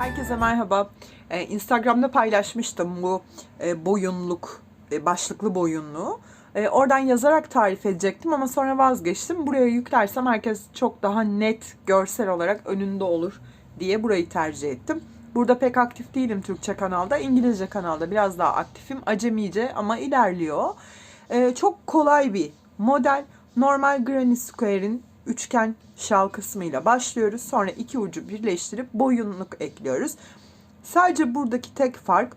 Herkese merhaba. Ee, Instagram'da paylaşmıştım bu e, boyunluk, e, başlıklı boyunluğu. E, oradan yazarak tarif edecektim ama sonra vazgeçtim. Buraya yüklersem herkes çok daha net görsel olarak önünde olur diye burayı tercih ettim. Burada pek aktif değilim Türkçe kanalda. İngilizce kanalda biraz daha aktifim. Acemice ama ilerliyor. E, çok kolay bir model. Normal Granny Square'in üçgen şal kısmıyla başlıyoruz. Sonra iki ucu birleştirip boyunluk ekliyoruz. Sadece buradaki tek fark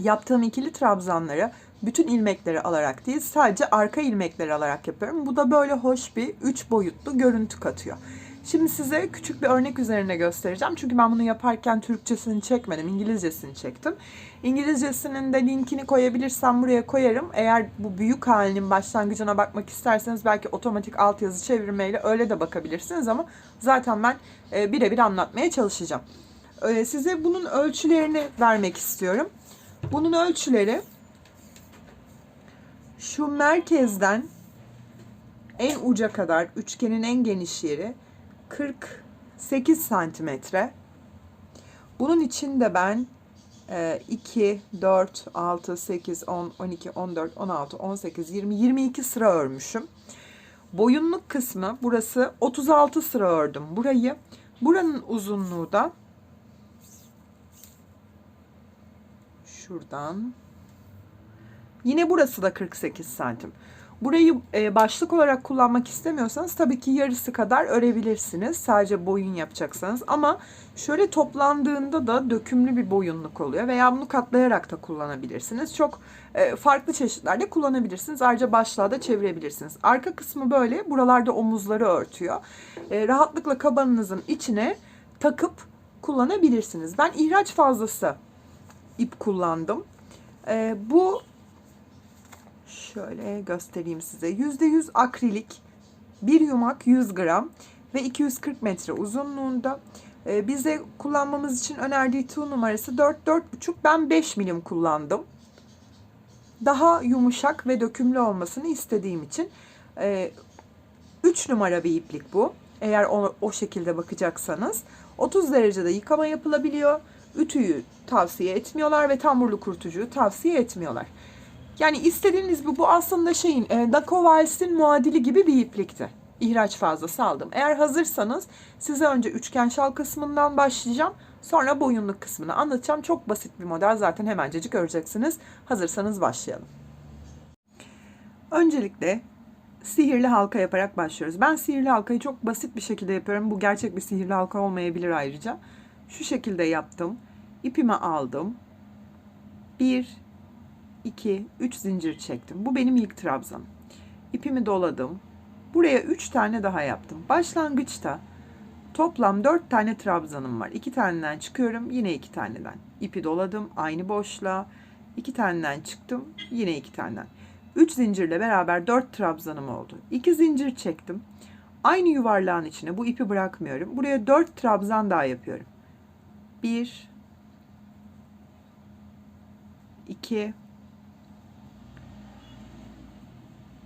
yaptığım ikili trabzanları bütün ilmekleri alarak değil sadece arka ilmekleri alarak yapıyorum. Bu da böyle hoş bir üç boyutlu görüntü katıyor. Şimdi size küçük bir örnek üzerine göstereceğim. Çünkü ben bunu yaparken Türkçesini çekmedim, İngilizcesini çektim. İngilizcesinin de linkini koyabilirsem buraya koyarım. Eğer bu büyük halinin başlangıcına bakmak isterseniz belki otomatik altyazı çevirmeyle öyle de bakabilirsiniz ama zaten ben e, birebir anlatmaya çalışacağım. E, size bunun ölçülerini vermek istiyorum. Bunun ölçüleri şu merkezden en uca kadar üçgenin en geniş yeri 48 santimetre. Bunun için de ben e, 2, 4, 6, 8, 10, 12, 14, 16, 18, 20, 22 sıra örmüşüm. Boyunluk kısmı burası 36 sıra ördüm burayı. Buranın uzunluğu da şuradan yine burası da 48 santim. Burayı e, başlık olarak kullanmak istemiyorsanız tabii ki yarısı kadar örebilirsiniz. Sadece boyun yapacaksanız ama şöyle toplandığında da dökümlü bir boyunluk oluyor veya bunu katlayarak da kullanabilirsiniz. Çok e, farklı çeşitlerde kullanabilirsiniz. Ayrıca başlığa da çevirebilirsiniz. Arka kısmı böyle. Buralarda omuzları örtüyor. E, rahatlıkla kabanınızın içine takıp kullanabilirsiniz. Ben ihraç fazlası ip kullandım. Bu Şöyle göstereyim size. %100 akrilik bir yumak 100 gram ve 240 metre uzunluğunda. Ee, bize kullanmamız için önerdiği tığ numarası 4 4,5 ben 5 milim kullandım. Daha yumuşak ve dökümlü olmasını istediğim için e, 3 numara bir iplik bu. Eğer o, o şekilde bakacaksanız 30 derecede yıkama yapılabiliyor. Ütüyü tavsiye etmiyorlar ve tamburlu kurutucuyu tavsiye etmiyorlar. Yani istediğiniz bu, bu aslında şeyin e, Daco Vals'in muadili gibi bir iplikti. İhraç fazlası aldım. Eğer hazırsanız size önce üçgen şal kısmından başlayacağım. Sonra boyunluk kısmını anlatacağım. Çok basit bir model zaten hemencecik göreceksiniz. Hazırsanız başlayalım. Öncelikle sihirli halka yaparak başlıyoruz. Ben sihirli halkayı çok basit bir şekilde yapıyorum. Bu gerçek bir sihirli halka olmayabilir ayrıca. Şu şekilde yaptım. İpimi aldım. Bir, 2, 3 zincir çektim. Bu benim ilk trabzanım. İpimi doladım. Buraya 3 tane daha yaptım. Başlangıçta toplam 4 tane trabzanım var. 2 taneden çıkıyorum. Yine 2 taneden. İpi doladım. Aynı boşluğa. 2 taneden çıktım. Yine 2 taneden. 3 zincirle beraber 4 trabzanım oldu. 2 zincir çektim. Aynı yuvarlağın içine bu ipi bırakmıyorum. Buraya 4 trabzan daha yapıyorum. 1 2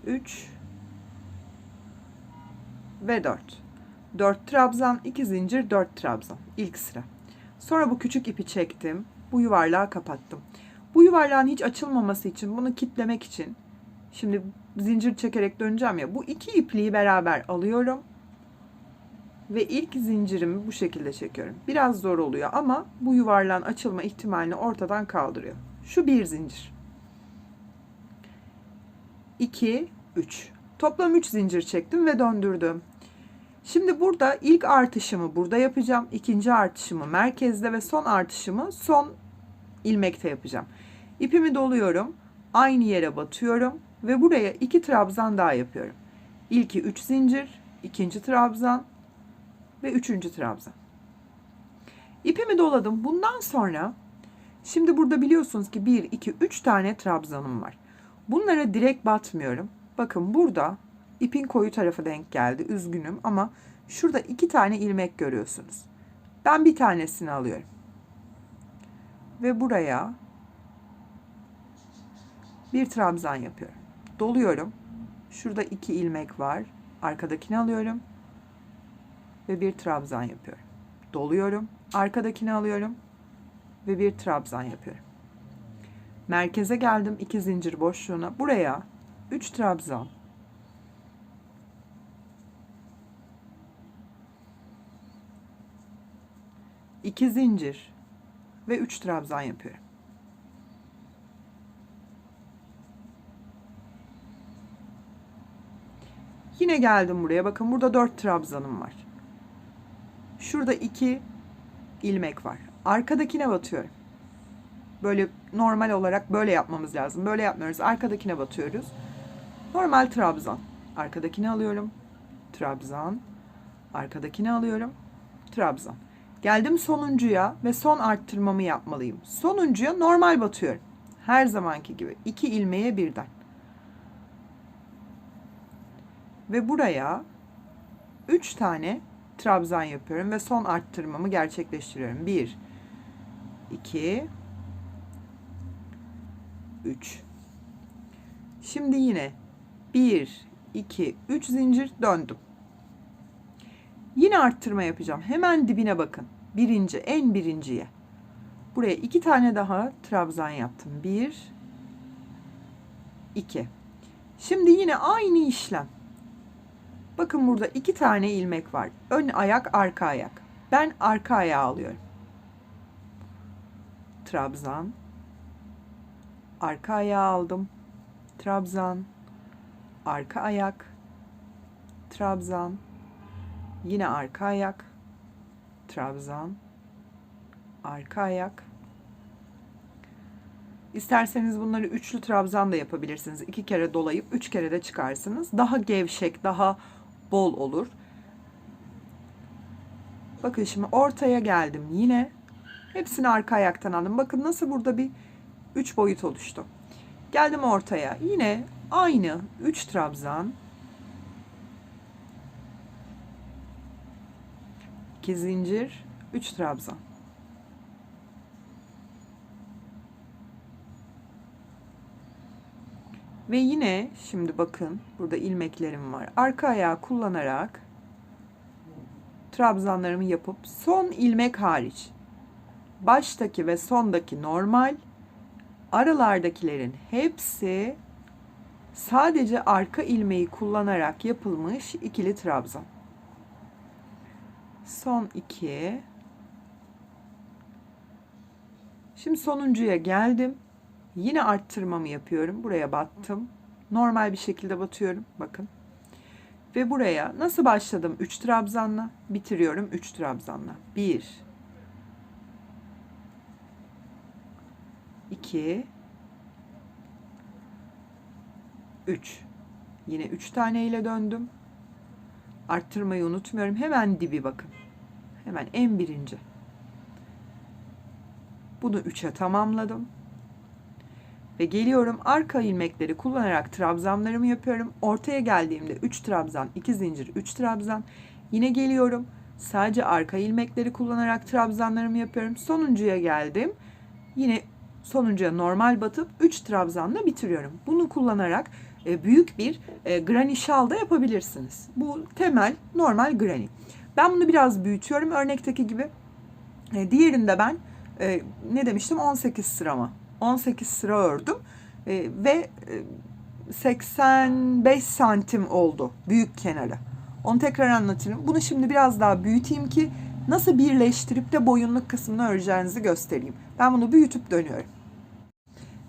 3 ve 4. 4 trabzan, 2 zincir, 4 trabzan. İlk sıra. Sonra bu küçük ipi çektim. Bu yuvarlağı kapattım. Bu yuvarlağın hiç açılmaması için, bunu kitlemek için şimdi zincir çekerek döneceğim ya. Bu iki ipliği beraber alıyorum. Ve ilk zincirimi bu şekilde çekiyorum. Biraz zor oluyor ama bu yuvarlağın açılma ihtimalini ortadan kaldırıyor. Şu bir zincir. 2 3. Toplam 3 zincir çektim ve döndürdüm. Şimdi burada ilk artışımı burada yapacağım. ikinci artışımı merkezde ve son artışımı son ilmekte yapacağım. İpimi doluyorum. Aynı yere batıyorum ve buraya 2 trabzan daha yapıyorum. İlki 3 zincir, ikinci trabzan ve üçüncü trabzan. İpimi doladım. Bundan sonra şimdi burada biliyorsunuz ki 1 2 3 tane trabzanım var. Bunlara direkt batmıyorum. Bakın burada ipin koyu tarafı denk geldi. Üzgünüm ama şurada iki tane ilmek görüyorsunuz. Ben bir tanesini alıyorum. Ve buraya bir trabzan yapıyorum. Doluyorum. Şurada iki ilmek var. Arkadakini alıyorum. Ve bir trabzan yapıyorum. Doluyorum. Arkadakini alıyorum. Ve bir trabzan yapıyorum. Merkeze geldim iki zincir boşluğuna. Buraya 3 trabzan. iki zincir ve 3 trabzan yapıyorum. Yine geldim buraya. Bakın burada 4 trabzanım var. Şurada 2 ilmek var. Arkadakine batıyorum. Böyle normal olarak böyle yapmamız lazım. Böyle yapmıyoruz. Arkadakine batıyoruz. Normal trabzan. Arkadakini alıyorum. Trabzan. Arkadakini alıyorum. Trabzan. Geldim sonuncuya ve son arttırmamı yapmalıyım. Sonuncuya normal batıyorum. Her zamanki gibi. iki ilmeğe birden. Ve buraya 3 tane trabzan yapıyorum ve son arttırmamı gerçekleştiriyorum. 1 2 3 Şimdi yine 1 2 3 zincir döndüm. Yine arttırma yapacağım. Hemen dibine bakın. Birinci, en birinciye. Buraya iki tane daha trabzan yaptım. Bir, iki. Şimdi yine aynı işlem. Bakın burada iki tane ilmek var. Ön ayak, arka ayak. Ben arka ayağı alıyorum. Trabzan. Arka ayağı aldım. Trabzan. Arka ayak. Trabzan. Yine arka ayak. Trabzan. Arka ayak. İsterseniz bunları üçlü trabzan da yapabilirsiniz. İki kere dolayıp üç kere de çıkarsınız. Daha gevşek, daha bol olur. Bakın şimdi ortaya geldim yine. Hepsini arka ayaktan aldım. Bakın nasıl burada bir üç boyut oluştu. Geldim ortaya. Yine aynı üç trabzan. 2 zincir, 3 trabzan. Ve yine şimdi bakın burada ilmeklerim var. Arka ayağı kullanarak trabzanlarımı yapıp son ilmek hariç baştaki ve sondaki normal aralardakilerin hepsi sadece arka ilmeği kullanarak yapılmış ikili trabzan. Son iki. Şimdi sonuncuya geldim. Yine arttırmamı yapıyorum. Buraya battım. Normal bir şekilde batıyorum. Bakın. Ve buraya nasıl başladım? 3 trabzanla bitiriyorum 3 trabzanla. 1 2 3 Yine 3 tane ile döndüm. Arttırmayı unutmuyorum. Hemen dibi bakın. Hemen en birinci. Bunu 3'e tamamladım. Ve geliyorum arka ilmekleri kullanarak trabzanlarımı yapıyorum. Ortaya geldiğimde 3 trabzan, 2 zincir, 3 trabzan. Yine geliyorum. Sadece arka ilmekleri kullanarak trabzanlarımı yapıyorum. Sonuncuya geldim. Yine sonuncuya normal batıp 3 trabzanla bitiriyorum. Bunu kullanarak büyük bir e, granny şal yapabilirsiniz. Bu temel normal granny. Ben bunu biraz büyütüyorum örnekteki gibi. E, diğerinde ben ne demiştim 18 sıra mı? 18 sıra ördüm ve 85 santim oldu büyük kenarı. Onu tekrar anlatırım. Bunu şimdi biraz daha büyüteyim ki nasıl birleştirip de boyunluk kısmını öreceğinizi göstereyim. Ben bunu büyütüp dönüyorum.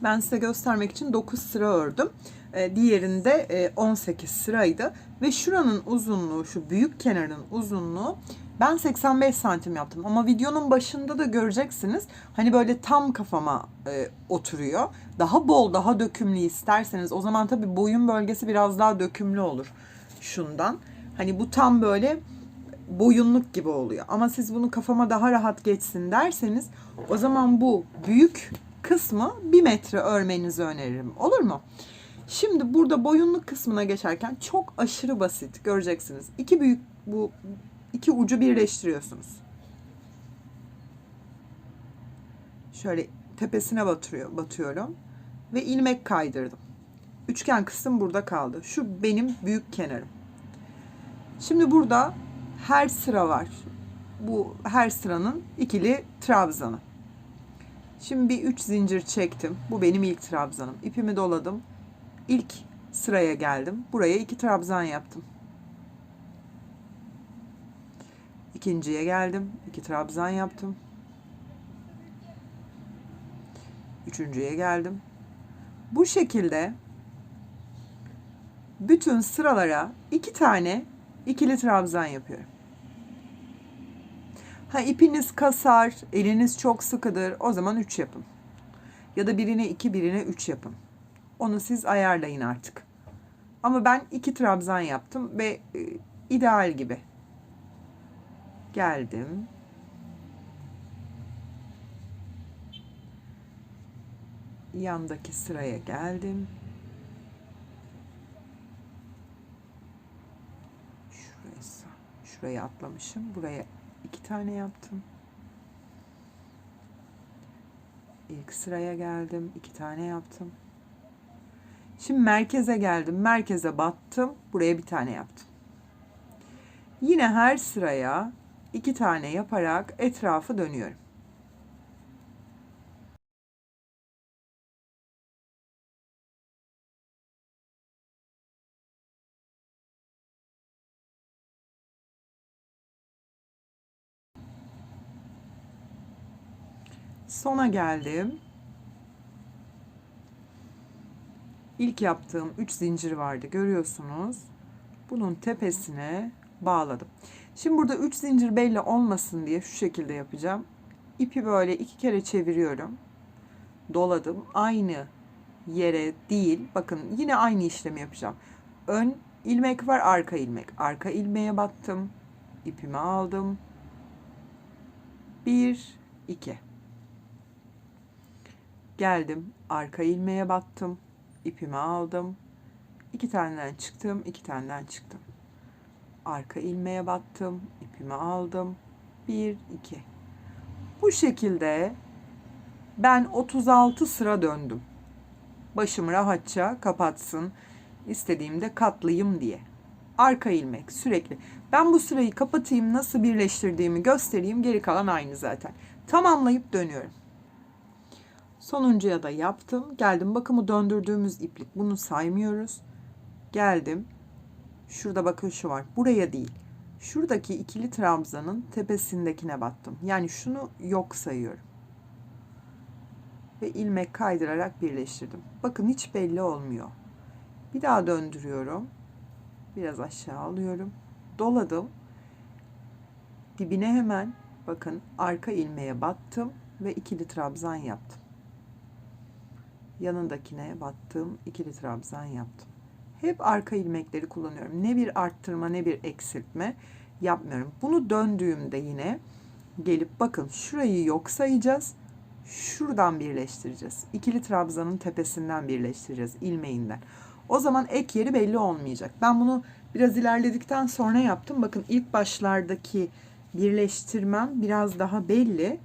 Ben size göstermek için 9 sıra ördüm. E, diğerinde 18 e, sıraydı. Ve şuranın uzunluğu, şu büyük kenarın uzunluğu ben 85 santim yaptım. Ama videonun başında da göreceksiniz. Hani böyle tam kafama e, oturuyor. Daha bol, daha dökümlü isterseniz. O zaman tabii boyun bölgesi biraz daha dökümlü olur şundan. Hani bu tam böyle boyunluk gibi oluyor. Ama siz bunu kafama daha rahat geçsin derseniz o zaman bu büyük kısmı bir metre örmenizi öneririm. Olur mu? Şimdi burada boyunluk kısmına geçerken çok aşırı basit göreceksiniz. İki büyük bu iki ucu birleştiriyorsunuz. Şöyle tepesine batırıyor, batıyorum ve ilmek kaydırdım. Üçgen kısım burada kaldı. Şu benim büyük kenarım. Şimdi burada her sıra var. Bu her sıranın ikili trabzanı. Şimdi bir 3 zincir çektim. Bu benim ilk trabzanım. İpimi doladım. İlk sıraya geldim. Buraya iki trabzan yaptım. İkinciye geldim. iki trabzan yaptım. Üçüncüye geldim. Bu şekilde bütün sıralara iki tane ikili trabzan yapıyorum. Ha ipiniz kasar, eliniz çok sıkıdır. O zaman 3 yapın. Ya da birine 2, birine 3 yapın. Onu siz ayarlayın artık. Ama ben iki trabzan yaptım ve e, ideal gibi. Geldim. Yandaki sıraya geldim. Şurası. Şurayı atlamışım. Buraya iki tane yaptım. İlk sıraya geldim. iki tane yaptım. Şimdi merkeze geldim. Merkeze battım. Buraya bir tane yaptım. Yine her sıraya iki tane yaparak etrafı dönüyorum. Sona geldim. İlk yaptığım 3 zincir vardı görüyorsunuz. Bunun tepesine bağladım. Şimdi burada 3 zincir belli olmasın diye şu şekilde yapacağım. İpi böyle iki kere çeviriyorum. Doladım. Aynı yere değil. Bakın yine aynı işlemi yapacağım. Ön ilmek var, arka ilmek. Arka ilmeğe battım. İpimi aldım. 1 2 Geldim. Arka ilmeğe battım. İpimi aldım. İki taneden çıktım. iki taneden çıktım. Arka ilmeğe battım. ipimi aldım. Bir, iki. Bu şekilde ben 36 sıra döndüm. Başım rahatça kapatsın. İstediğimde katlayayım diye. Arka ilmek sürekli. Ben bu sırayı kapatayım, nasıl birleştirdiğimi göstereyim. Geri kalan aynı zaten. Tamamlayıp dönüyorum. Sonuncuya da yaptım. Geldim. Bakın bu döndürdüğümüz iplik. Bunu saymıyoruz. Geldim. Şurada bakın şu var. Buraya değil. Şuradaki ikili trabzanın tepesindekine battım. Yani şunu yok sayıyorum. Ve ilmek kaydırarak birleştirdim. Bakın hiç belli olmuyor. Bir daha döndürüyorum. Biraz aşağı alıyorum. Doladım. Dibine hemen bakın arka ilmeğe battım ve ikili trabzan yaptım yanındakine battım. ikili trabzan yaptım. Hep arka ilmekleri kullanıyorum. Ne bir arttırma ne bir eksiltme yapmıyorum. Bunu döndüğümde yine gelip bakın şurayı yok sayacağız. Şuradan birleştireceğiz. İkili trabzanın tepesinden birleştireceğiz ilmeğinden. O zaman ek yeri belli olmayacak. Ben bunu biraz ilerledikten sonra yaptım. Bakın ilk başlardaki birleştirmem biraz daha belli.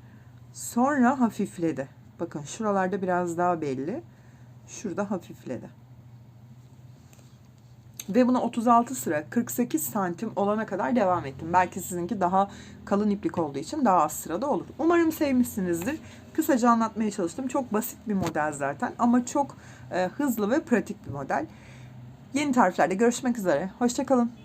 Sonra hafifledi. Bakın şuralarda biraz daha belli. Şurada hafifledi. Ve buna 36 sıra 48 santim olana kadar devam ettim. Belki sizinki daha kalın iplik olduğu için daha az sırada olur. Umarım sevmişsinizdir. Kısaca anlatmaya çalıştım. Çok basit bir model zaten ama çok e, hızlı ve pratik bir model. Yeni tariflerde görüşmek üzere. Hoşçakalın.